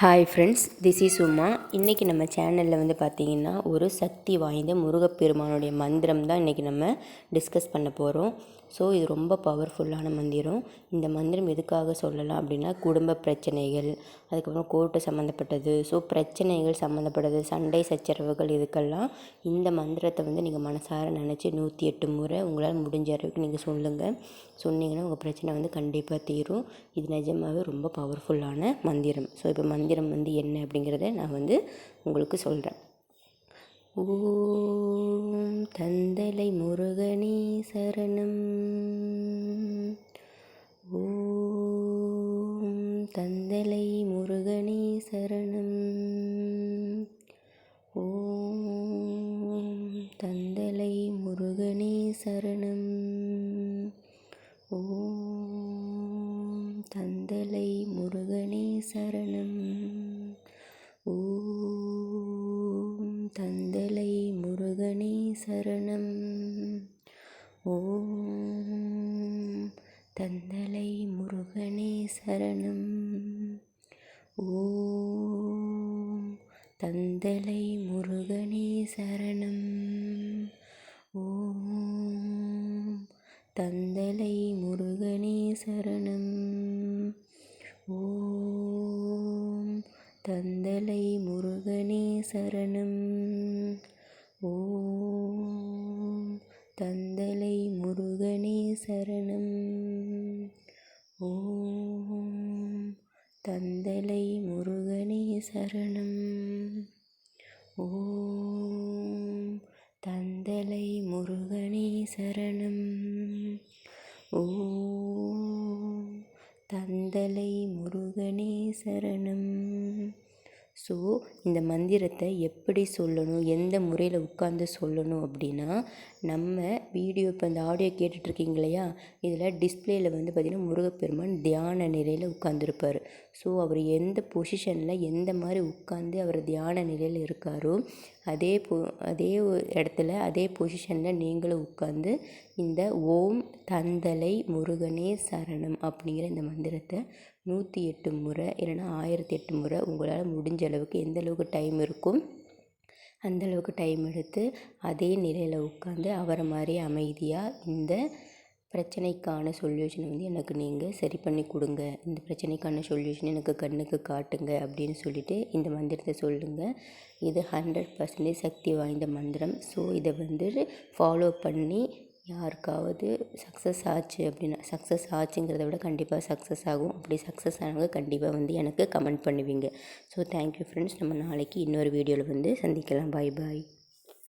Hi friends this is Uma இன்றைக்கி நம்ம சேனலில் வந்து பார்த்திங்கன்னா ஒரு சக்தி வாய்ந்த முருகப்பெருமானுடைய மந்திரம் தான் இன்றைக்கி நம்ம டிஸ்கஸ் பண்ண போகிறோம் ஸோ இது ரொம்ப பவர்ஃபுல்லான மந்திரம். இந்த மந்திரம் எதுக்காக சொல்லலாம் அப்படின்னா குடும்ப பிரச்சனைகள் அதுக்கப்புறம் கோர்ட்டு சம்மந்தப்பட்டது ஸோ பிரச்சனைகள் சம்மந்தப்பட்டது சண்டை சச்சரவுகள் இதுக்கெல்லாம் இந்த மந்திரத்தை வந்து நீங்கள் மனசார நினச்சி நூற்றி எட்டு முறை உங்களால் முடிஞ்ச அளவுக்கு நீங்கள் சொல்லுங்கள் சொன்னீங்கன்னா உங்கள் பிரச்சனை வந்து கண்டிப்பாக தீரும். இது நிஜமாகவே ரொம்ப பவர்ஃபுல்லான மந்திரம். ஸோ இப்போ மந்திரம் வந்து என்ன அப்படிங்கிறத நான் வந்து உங்களுக்கு சொல்கிறேன் ஓம் தந்தலை முருகனே சரணம். ஓம் தந்தலை முருகனே சரணம். ஓம் தந்தலை முருகனே சரணம். ஓம் தந்தலை முருகனே சரணம். ஓம் தந்தலை முருகனே சரணம். ஓம் தந்தலை முருகனே சரணம். ஓம் தந்தலை முருகனே சரணம். ஓம் தந்தலை முருகனே சரணம். ஓம் தந்தலை முருகனே சரணம். ஓம் தந்தலை முருகனே சரணம். ஓம் தந்தலை முருகனே சரணம். ஓம் தந்தலை முருகனே சரணம். தந்தலை முருகனே சரணம். ஸோ இந்த மந்திரத்தை எப்படி சொல்லணும் எந்த முறையில் உட்காந்து சொல்லணும் அப்படின்னா நம்ம வீடியோ இப்போ இந்த ஆடியோ கேட்டுட்ருக்கீங்க இல்லையா இதில் டிஸ்பிளேயில் வந்து பார்த்திங்கன்னா முருகப்பெருமான் தியான நிலையில் உட்காந்துருப்பார் ஸோ அவர் எந்த பொசிஷனில் எந்த மாதிரி உட்காந்து அவர் தியான நிலையில் இருக்காரோ அதே பொ அதே இடத்துல அதே பொசிஷனில் நீங்களும் உட்காந்து இந்த ஓம் தந்தலை முருகனே சரணம் அப்படிங்கிற இந்த மந்திரத்தை நூற்றி எட்டு முறை இல்லைனா ஆயிரத்தி எட்டு முறை உங்களால் முடிஞ்ச அளவுக்கு எந்த அளவுக்கு டைம் இருக்கும் அந்தளவுக்கு டைம் எடுத்து அதே நிலையில் உட்காந்து அவரை மாதிரி அமைதியாக இந்த பிரச்சனைக்கான சொல்யூஷனை வந்து எனக்கு நீங்கள் சரி பண்ணி கொடுங்க. இந்த பிரச்சனைக்கான சொல்யூஷன் எனக்கு கண்ணுக்கு காட்டுங்க அப்படின்னு சொல்லிவிட்டு இந்த மந்திரத்தை சொல்லுங்கள் இது ஹண்ட்ரட் பர்சன்டேஜ் சக்தி வாய்ந்த மந்திரம். ஸோ இதை வந்து ஃபாலோ பண்ணி யாருக்காவது சக்ஸஸ் ஆச்சு அப்படின்னா சக்ஸஸ் ஆச்சுங்கிறத விட கண்டிப்பாக சக்ஸஸ் ஆகும். அப்படி சக்ஸஸ் ஆனவங்க கண்டிப்பாக வந்து எனக்கு கமெண்ட் பண்ணுவீங்க. ஸோ தேங்க்யூ ஃப்ரெண்ட்ஸ் நம்ம நாளைக்கு இன்னொரு வீடியோவில் வந்து சந்திக்கலாம். பாய் பாய்